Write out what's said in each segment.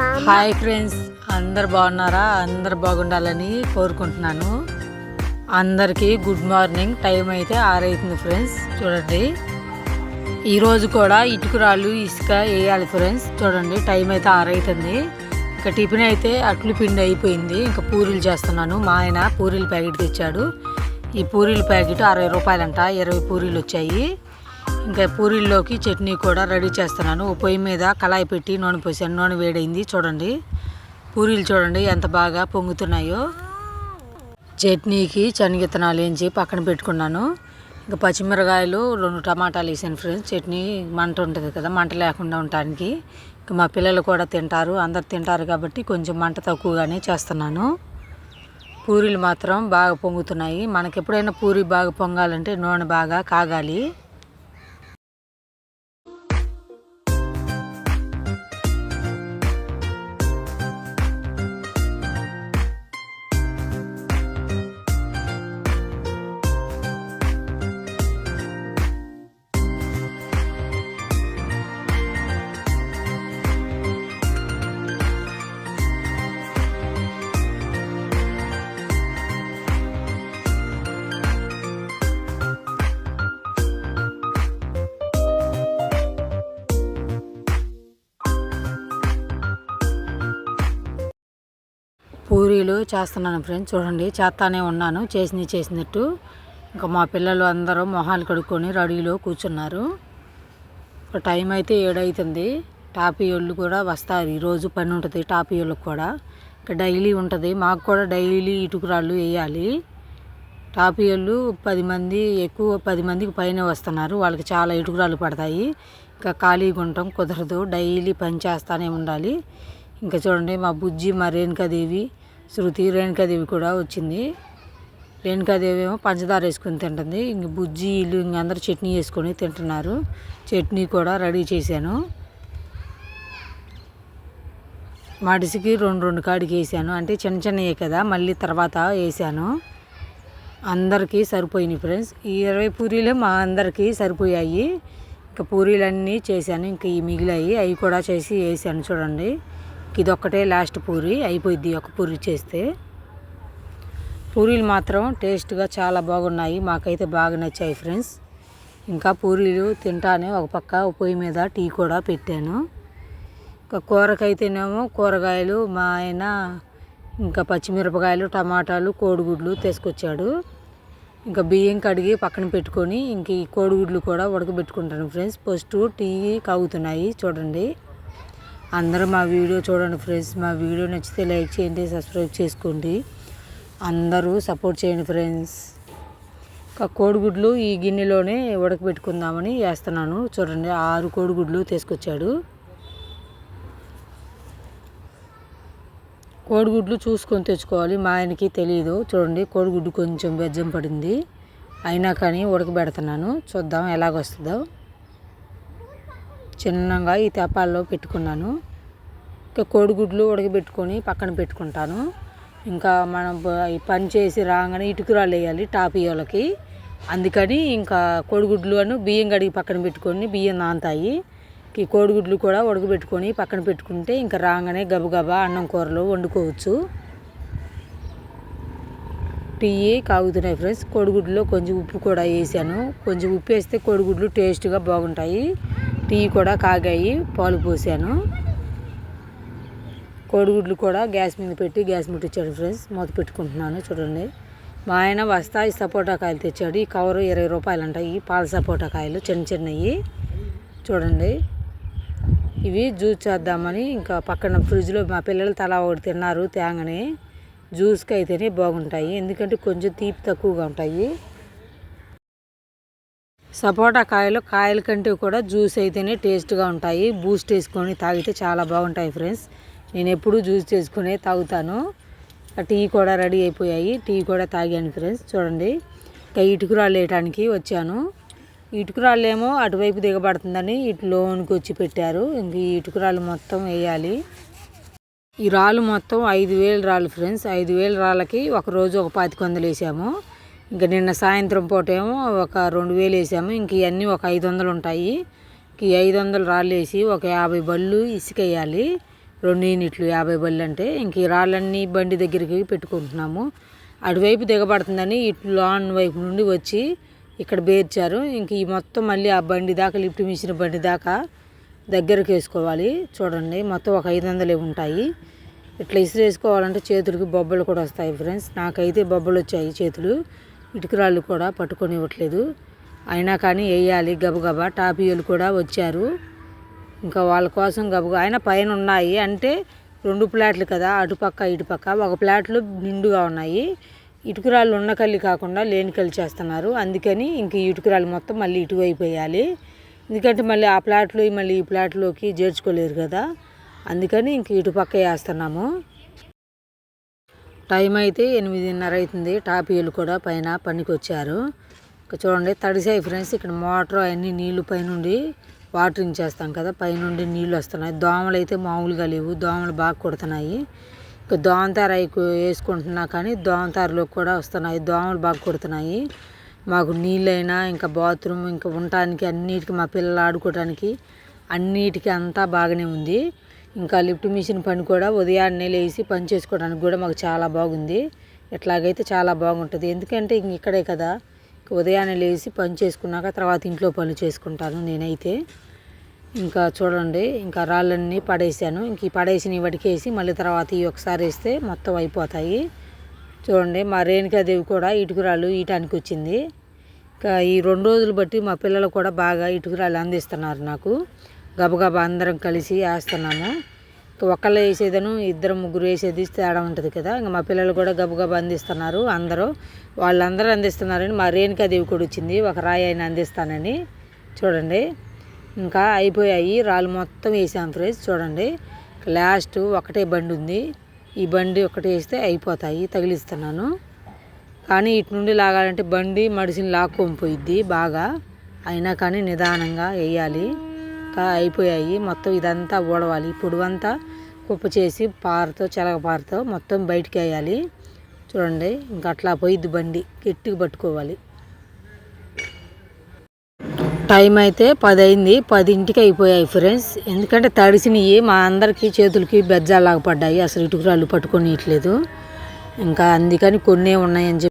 Hi friends అందరు బాగున్నారా? అందరు బాగుండాలని కోరుకుంటున్నాను. అందరికీ గుడ్ మార్నింగ్ టైం అయితే ఆరైతుంది ఫ్రెండ్స్ చూడండి. ఈరోజు కూడా ఇటుకురాళ్ళు ఇసుక వేయాలి ఫ్రెండ్స్ చూడండి టైం అయితే ఆరైతుంది. ఇంకా టిఫిన్ అయితే అట్లు పిండి అయిపోయింది. ఇంకా పూరీలు చేస్తున్నాను. మా ఆయన పూరీల ప్యాకెట్ తెచ్చాడు. ఈ పూరీల ప్యాకెట్ అరవై రూపాయలంట. ఇరవై పూరీలు వచ్చాయి. ఇంకా పూరీల్లోకి చట్నీ కూడా రెడీ చేస్తున్నాను. పొయ్యి మీద కళాయి పెట్టి నూనె పోసాను. నూనె వేడైంది. చూడండి. పూరీలు చూడండి ఎంత బాగా పొంగుతున్నాయో. చట్నీకి శనగిత్తనాలు వేయించి పక్కన పెట్టుకున్నాను. ఇంకా పచ్చిమిరకాయలు రెండు టమాటాలు వేసాను ఫ్రెండ్స్. చట్నీ మంట ఉంటుంది కదా మంట లేకుండా ఉండటానికి. ఇంకా మా పిల్లలు కూడా తింటారు. అందరు తింటారు కాబట్టి కొంచెం మంట తక్కువగానే చేస్తున్నాను. పూరీలు మాత్రం బాగా పొంగుతున్నాయి. మనకి ఎప్పుడైనా పూరి బాగా పొంగాలంటే నూనె బాగా కాగాలి. పూరీలు చేస్తున్నాను ఫ్రెండ్స్ చూడండి చేస్తానే ఉన్నాను చేసింది చేసినట్టు. ఇంకా మా పిల్లలు అందరూ మొహాలు కడుక్కొని రెడీలో కూర్చున్నారు. ఇప్పుడు టైం అయితే ఏడవుతుంది టాపీ వాళ్ళు కూడా వస్తారు ఈరోజు పని ఉంటుంది టాపీ వాళ్ళకి కూడా. ఇంకా డైలీ ఉంటుంది. మాకు కూడా డైలీ ఇటుకురాళ్ళు వేయాలి. టాపీ వాళ్ళు పది మంది ఎక్కువ పది మందికి పైన వస్తున్నారు. వాళ్ళకి చాలా ఇటుకురాళ్ళు పడతాయి. ఇంకా ఖాళీగా ఉండటం కుదరదు. డైలీ పని చేస్తూనే ఉండాలి. ఇంకా చూడండి మా బుజ్జి మా రేణుకాదేవి శృతి రేణుకాదేవి కూడా వచ్చింది. రేణుకాదేవి ఏమో పంచదార వేసుకొని తింటుంది. ఇంక బుజ్జి ఇల్లు ఇంక అందరూ చట్నీ వేసుకొని తింటున్నారు. చట్నీ కూడా రెడీ చేశాను. మడిసికి రెండు రెండు కాడికి వేసాను. అంటే చిన్న చిన్నయే కదా మళ్ళీ తర్వాత వేసాను. అందరికీ సరిపోయినాయి ఫ్రెండ్స్. ఈ ఇరవై పూరీలే మా అందరికీ సరిపోయాయి. ఇంకా పూరీలన్నీ చేశాను. ఇంకా ఈ మిగిలాయి అవి కూడా చేసి వేసాను. చూడండి. ఇది ఒక్కటే లాస్ట్ పూరి అయిపోయింది ఒక పూరి చేస్తే. పూరీలు మాత్రం టేస్ట్గా చాలా బాగున్నాయి మాకైతే బాగా నచ్చాయి ఫ్రెండ్స్. ఇంకా పూరీలు తింటానే ఒక పక్క పొయ్యి మీద టీ కూడా పెట్టాను. ఇంకా కూరకైతేనేమో కూరగాయలు మా ఆయన ఇంకా పచ్చిమిరపకాయలు టమాటాలు కోడిగుడ్లు తీసుకొచ్చాడు. ఇంకా బియ్యం కడిగి పక్కన పెట్టుకొని ఇంక ఈ కోడిగుడ్లు కూడా ఉడకబెట్టుకుంటాను ఫ్రెండ్స్. ఫస్ట్ టీ కాగుతున్నాయి చూడండి. అందరూ మా వీడియో చూడండి ఫ్రెండ్స్. మా వీడియో నచ్చితే లైక్ చేయండి సబ్స్క్రైబ్ చేసుకోండి. అందరూ సపోర్ట్ చేయండి ఫ్రెండ్స్. ఇంకా కోడిగుడ్లు ఈ గిన్నెలోనే ఉడకబెట్టుకుందామని వేస్తున్నాను. చూడండి ఆరు కోడిగుడ్లు తీసుకొచ్చాడు. కోడిగుడ్లు చూసుకొని తెచ్చుకోవాలి. మా ఆయనకి తెలియదు చూడండి కోడిగుడ్డు కొంచెం బెజ్జం పడింది. అయినా కానీ ఉడకబెడుతున్నాను. చూద్దాం ఎలాగొస్తుందో. చిన్నగా ఈ తేపాల్లో పెట్టుకున్నాను. ఇంకా కోడిగుడ్లు ఉడకబెట్టుకొని పక్కన పెట్టుకుంటాను. ఇంకా మనం పని చేసి రాగానే ఇటుకురాలు వేయాలి టాపియోలకి అందుకని ఇంకా కోడిగుడ్లు అను బియ్యం కడిగి పక్కన పెట్టుకొని బియ్యం నాంతాయి ఈ కోడిగుడ్లు కూడా ఉడకబెట్టుకొని పక్కన పెట్టుకుంటే ఇంకా రాగానే గబగబా అన్నం కూరలు వండుకోవచ్చు. Tea కాగుతున్నాయి friends. కోడిగుడ్లో కొంచెం ఉప్పు కూడా వేసాను. కొంచెం ఉప్పు వేస్తే కోడిగుడ్లు టేస్ట్గా బాగుంటాయి. టీ కూడా కాగాయి పాలు పోసాను. కోడిగుడ్లు కూడా గ్యాస్ మీద పెట్టి గ్యాస్ ముట్టించాడు ఫ్రెండ్స్. మూత పెట్టుకుంటున్నాను చూడండి. మా ఆయన వస్తాయి సపోటా కాయలు తెచ్చాడు. ఈ కవరు ఇరవై రూపాయలు అంట ఈ పాల సపోటా కాయలు చిన్న చిన్నవి చూడండి. ఇవి జ్యూస్ చేద్దామని ఇంకా పక్కన ఫ్రిడ్జ్లో మా పిల్లలు తలా ఒకటి తిన్నారు తేంగని. జ్యూస్కి అయితేనే బాగుంటాయి. ఎందుకంటే కొంచెం తీపి తక్కువగా ఉంటాయి. సపోటా కాయలు కాయల కంటే కూడా జ్యూస్ అయితేనే టేస్ట్గా ఉంటాయి. బూస్ట్ వేసుకొని తాగితే చాలా బాగుంటాయి ఫ్రెండ్స్. నేను ఎప్పుడూ జ్యూస్ చేసుకునే తాగుతాను. టీ కూడా రెడీ అయిపోయాయి. టీ కూడా తాగాను ఫ్రెండ్స్. చూడండి. ఇంకా ఇటుకురాళ్ళు వేయటానికి వచ్చాను. ఇటుకురాళ్ళు ఏమో అటువైపు దిగబడుతుందని ఇటు లోనికి వచ్చి పెట్టారు. ఇంక ఈ ఇటుకురాళ్ళు మొత్తం వేయాలి. ఈ రాళ్ళు మొత్తం ఐదు వేలు రాళ్ళు ఫ్రెండ్స్. ఐదు వేలు రాళ్ళకి ఒకరోజు ఒక పాతిక వందలు వేసాము. ఇంకా నిన్న సాయంత్రం పూట ఏమో ఒక రెండు వేలు వేసాము. ఇంక ఇవన్నీ ఒక ఐదు వందలు ఉంటాయి. ఇంక ఈ ఐదు వందలు రాళ్ళు వేసి ఒక యాభై బళ్ళు ఇసుక వేయాలి రెండు యూనిట్లు యాభై బళ్ళు అంటే ఇంక ఈ రాళ్ళన్నీ బండి దగ్గరికి పెట్టుకుంటున్నాము. అటువైపు దిగబడుతుందని ఇటు లాన్ వైపు నుండి వచ్చి ఇక్కడ బేర్చారు. ఇంక ఈ మొత్తం మళ్ళీ ఆ బండి దాకా లిఫ్ట్ మిషన్ బండి దాకా దగ్గరకు వేసుకోవాలి. చూడండి మొత్తం ఒక ఐదు వందలే ఉంటాయి. ఇట్లా ఇసిరేసుకోవాలంటే చేతులకి బొబ్బలు కూడా వస్తాయి ఫ్రెండ్స్. నాకైతే బొబ్బలు వచ్చాయి చేతులు. ఇటుకురాళ్ళు కూడా పట్టుకొని ఇవ్వట్లేదు అయినా కానీ వేయాలి గబగబా. టాపీలు కూడా వచ్చారు. ఇంకా వాళ్ళ కోసం గబగబా. అయినా పైన ఉన్నాయి అంటే రెండు ప్లాట్లు కదా అటుపక్క ఇటుపక్క. ఒక ప్లాట్లు నిండుగా ఉన్నాయి. ఇటుకురాళ్ళు ఉన్న కళ్ళు కాకుండా లేని కళ్ళు చేస్తున్నారు. అందుకని ఇంక ఇటుకురాళ్ళు మొత్తం మళ్ళీ ఇటువైపు వేయాలి ఎందుకంటే మళ్ళీ ఆ ప్లాట్లు మళ్ళీ ఈ ప్లాట్లోకి చేర్చుకోలేరు కదా. అందుకని ఇంక ఇటుపక్క వేస్తున్నాము. టైం అయితే ఎనిమిదిన్నర అవుతుంది. టాపీలు కూడా పైన పనికి వచ్చారు ఇక చూడండి తడిసాయి ఫ్రెండ్స్. ఇక్కడ మోటార్ అవన్నీ నీళ్ళు పైనుండి వాటరింగ్ చేస్తాం కదా పైనుండి నీళ్ళు వస్తున్నాయి. దోమలు అయితే మామూలుగా లేవు. దోమలు బాగా కొడుతున్నాయి. ఇక దోమతార వేసుకుంటున్నా కానీ దోమతారలో కూడా వస్తున్నాయి. దోమలు బాగా కొడుతున్నాయి. మాకు నీళ్ళైనా ఇంకా బాత్రూమ్ ఇంకా ఉండటానికి అన్నిటికీ మా పిల్లలు ఆడుకోవడానికి అన్నిటికీ అంతా బాగానే ఉంది. ఇంకా లిఫ్ట్ మిషన్ పని కూడా ఉదయాన్నే లేచి పని చేసుకోవడానికి కూడా మాకు చాలా బాగుంది. ఎట్లాగైతే చాలా బాగుంటుంది. ఎందుకంటే ఇంక ఇక్కడే కదా. ఉదయాన్నే లేచి పని చేసుకున్నాక తర్వాత ఇంట్లో పనులు చేసుకుంటాను నేనైతే. ఇంకా చూడండి ఇంకా రాళ్ళన్నీ పడేసాను ఇంక ఈ పడేసిన వాటికేసి మళ్ళీ తర్వాత ఈ ఒకసారి వేస్తే మొత్తం అయిపోతాయి. చూడండి మా రేణుకాదేవి కూడా ఇటుకురాళ్ళు ఈటానికి వచ్చింది. ఇంకా ఈ రెండు రోజులు బట్టి మా పిల్లలు కూడా బాగా ఇటుకురాళ్ళు అందిస్తున్నారు నాకు. గబగబా అందరం కలిసి వేస్తున్నాము. ఒకళ్ళు వేసేదను ఇద్దరు ముగ్గురు వేసేది తేడా ఉంటుంది కదా. ఇంకా మా పిల్లలు కూడా గబగబా అందిస్తున్నారు అందరూ. వాళ్ళందరూ అందిస్తున్నారని మా రేణుకాదేవి కూడా వచ్చింది. ఒక రాయి ఆయన అందిస్తానని. చూడండి. ఇంకా అయిపోయాయి. రాళ్ళు మొత్తం వేసాం ఫ్రెండ్స్. చూడండి. లాస్ట్ ఒకటే బండి ఉంది. ఈ బండి ఒకటి వేస్తే అయిపోతాయి. తగిలిస్తున్నాను. కానీ ఇటు నుండి లాగాలంటే బండి మడిసిని లాక్కొని పోయిద్ది బాగా. అయినా కానీ నిదానంగా వేయాలి. అయిపోయాయి. మొత్తం ఇదంతా ఊడవాలి. పొడువంతా కుప్ప చేసి పారతో చెలగపారతో మొత్తం బయటికి వేయాలి. చూడండి ఇంకా అట్లా పోయిద్ది బండి. గట్టిగా పట్టుకోవాలి. టైం అయితే పది అయింది పదింటికి అయిపోయాయి ఫ్రెండ్స్. ఎందుకంటే తడిసినవి మా అందరికీ చేతులకి బెజ్జాలాగా పడ్డాయి. అసలు ఇటుకురాళ్ళు పట్టుకొనియట్లేదు ఇంకా అందుకని కొన్నే ఉన్నాయని చెప్పి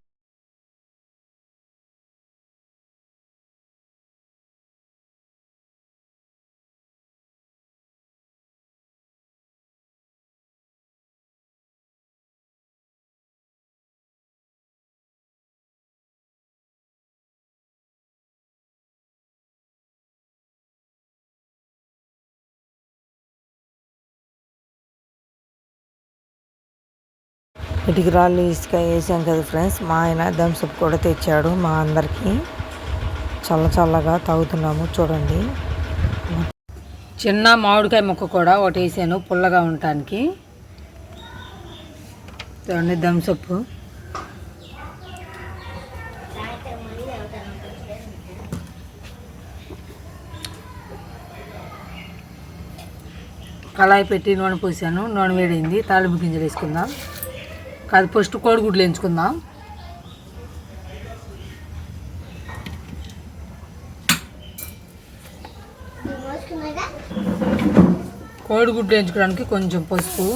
ఇటుకి రాళ్ళు ఇసుక వేసాం కదా ఫ్రెండ్స్. మా ఆయన థమ్స్అప్ కూడా తెచ్చాడు మా అందరికీ. చల్ల చల్లగా తాగుతున్నాము చూడండి. చిన్న మామిడికాయ ముక్క కూడా ఒకటి వేసాను పుల్లగా ఉండటానికి. చూడండి థమ్స్అప్ కళాయి పెట్టి నూనె పోసాను నూనె వేడైంది తాలింపు గింజలు వేసుకుందాం. కాదు ఫస్ట్ కోడిగుడ్లు ఎంచుకుందాం. కోడిగుడ్లు ఎంచుకోవడానికి కొంచెం పసుపు.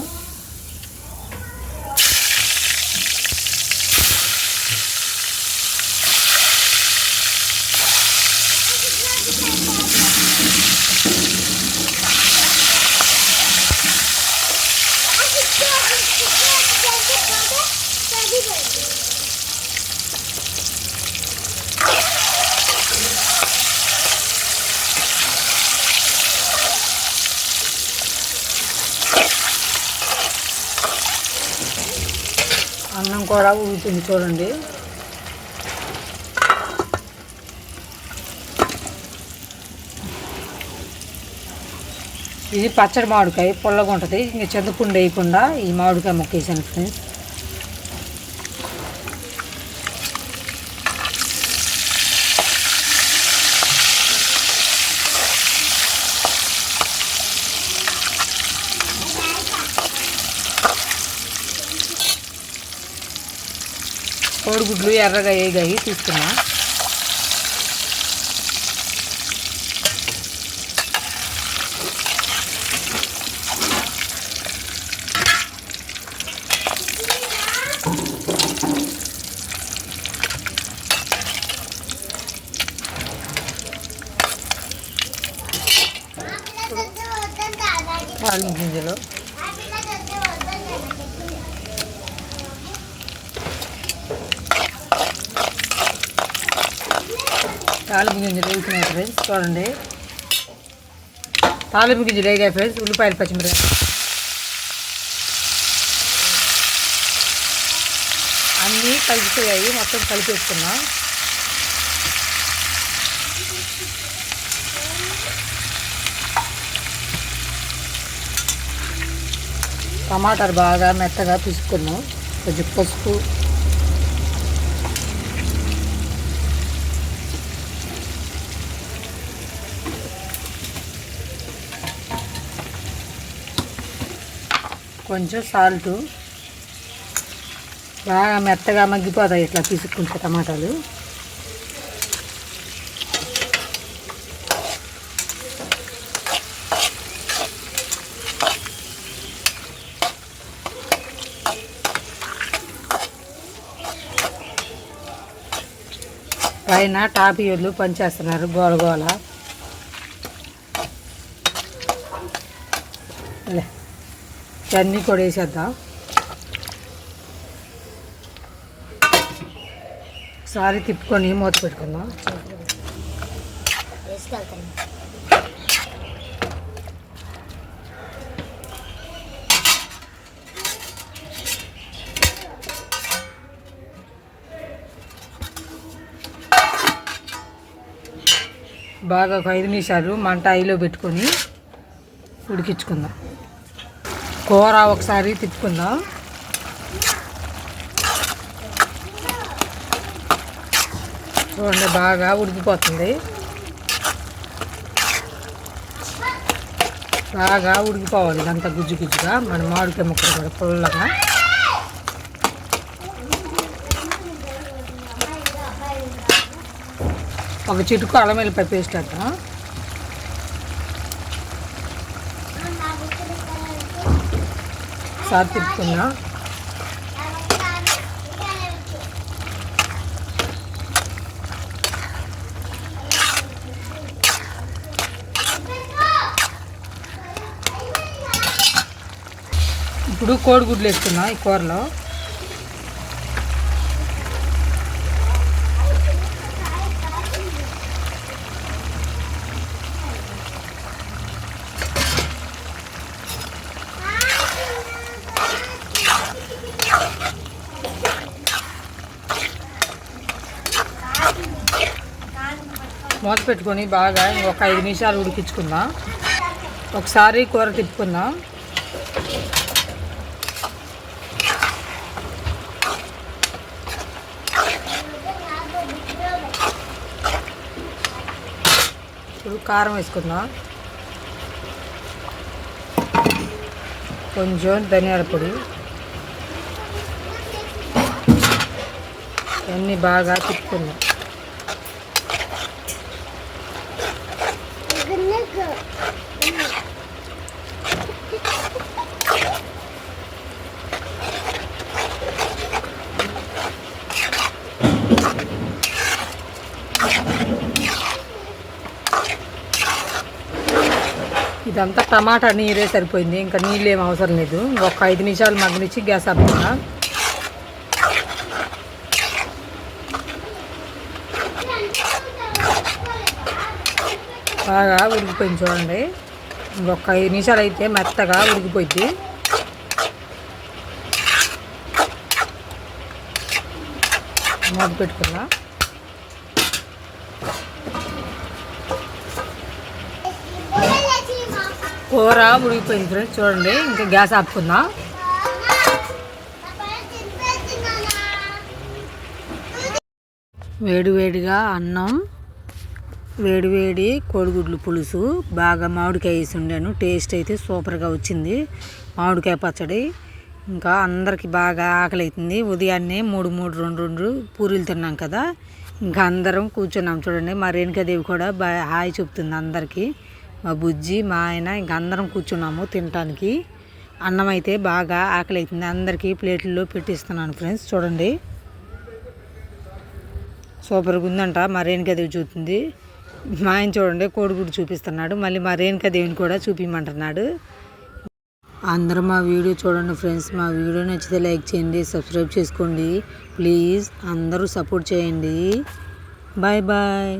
కూర ఉంటుంది చూడండి. ఇది పచ్చడి మామిడికాయ పుల్లగా ఉంటుంది ఇంకా చింతపుండు వేయకుండా ఈ మామిడికాయ మొక్క వేసాను ఫ్రెండ్స్ కోడిగుడ్లు ఎర్రగా వేగాయి తీసుకున్నా ఆలు గింజలు. తాలింపు గింజలు వేసినాయి ఫ్రెండ్స్ చూడండి. తాలింపు గింజలు వేగాయి ఫ్రెండ్స్ ఉల్లిపాయలు పచ్చిమిరపకాయలు. అన్నీ కలిసిపోయాయి. మొత్తం కలిపేసుకున్నాం టమాటాలు బాగా మెత్తగా తీసుకున్నాం కొంచెం పసుపు కొంచెం సాల్టు. బాగా మెత్తగా మగ్గిపోతాయి ఇట్లా తీసుకుంటే టమాటాలు. పైన టాపియోళ్ళు పనిచేస్తున్నారు గోల గోల. ఇవన్నీ కూడా వేసేద్దాం. ఒకసారి తిప్పుకొని మూత పెట్టుకుందాం. బాగా ఒక ఐదు నిమిషాలు మంట ఐలో పెట్టుకొని ఉడికించుకుందాం. కూర ఒకసారి తిప్పుకుందాం. చూడండి బాగా ఉడికిపోతుంది. బాగా ఉడికిపోవాలి ఇదంతా గుజ్జు గుజ్జుగా. మన మామిడికాయ ముక్కలు కూడా పుల్లగా. ఒక చిటుకు అల్లం వెల్లిపాయ పేస్ట్ వేద్దాం. ఒకసారి తిప్పుకుందాం ఇప్పుడు కోడిగుడ్లు వేసుకుందాం ఈ కూరలో. మూత పెట్టుకొని బాగా ఒక ఐదు నిమిషాలు ఉడికించుకుందాం. ఒకసారి కూర తిప్పుకుందాం. ఇప్పుడు కారం వేసుకుందాం. కొంచెం ధనియాల పొడి. అన్నీ బాగా తిప్పుకుందాం. ఇదంతా టమాటా నీరే సరిపోయింది. ఇంకా నీళ్ళు ఏం అవసరం లేదు. ఒక ఐదు నిమిషాలు మగ్గనిచ్చి గ్యాస్ ఆపుతా బాగా ఉడికిపోయింది చూడండి. ఇంకొక ఐదు నిమిషాలు అయితే మెత్తగా ఉడికిపోయింది మూత పెట్టుకున్నా కూర ఉడికిపోయింది ఫ్రెండ్స్ చూడండి ఇంకా గ్యాస్ ఆపుకుందాం. వేడివేడిగా అన్నం వేడివేడి కోడిగుడ్లు పులుసు బాగా మామిడికాయ వేసి ఉండాను. టేస్ట్ అయితే సూపర్గా వచ్చింది. మామిడికాయ పచ్చడి ఇంకా అందరికి బాగా ఆకలి అవుతుంది ఉదయాన్నే మూడు మూడు రెండు రెండు పూరీలు తిన్నాం కదా. ఇంకా అందరం కూర్చున్నాం. చూడండి మా రేణుకాదేవి కూడా బాగా హాయ్ చెప్తుంది అందరికీ. మా బుజ్జి మా ఆయన ఇంక అందరం కూర్చున్నాము తినటానికి. అన్నం అయితే బాగా ఆకలి అవుతుంది అందరికీ ప్లేట్లలో పెట్టిస్తున్నాను ఫ్రెండ్స్ చూడండి. సూపర్గా ఉందంట మా రేణుకాదేవి చూస్తుంది. మా ఆయన చూడండి కోడిగుడ్డు చూపిస్తున్నాడు. మళ్ళీ మా రేణుకాదేవిని కూడా చూపించమంటున్నాడు అందరూ మా వీడియో చూడండి ఫ్రెండ్స్. మా వీడియో నచ్చితే లైక్ చేయండి సబ్స్క్రైబ్ చేసుకోండి. ప్లీజ్ అందరూ సపోర్ట్ చేయండి. Bye bye.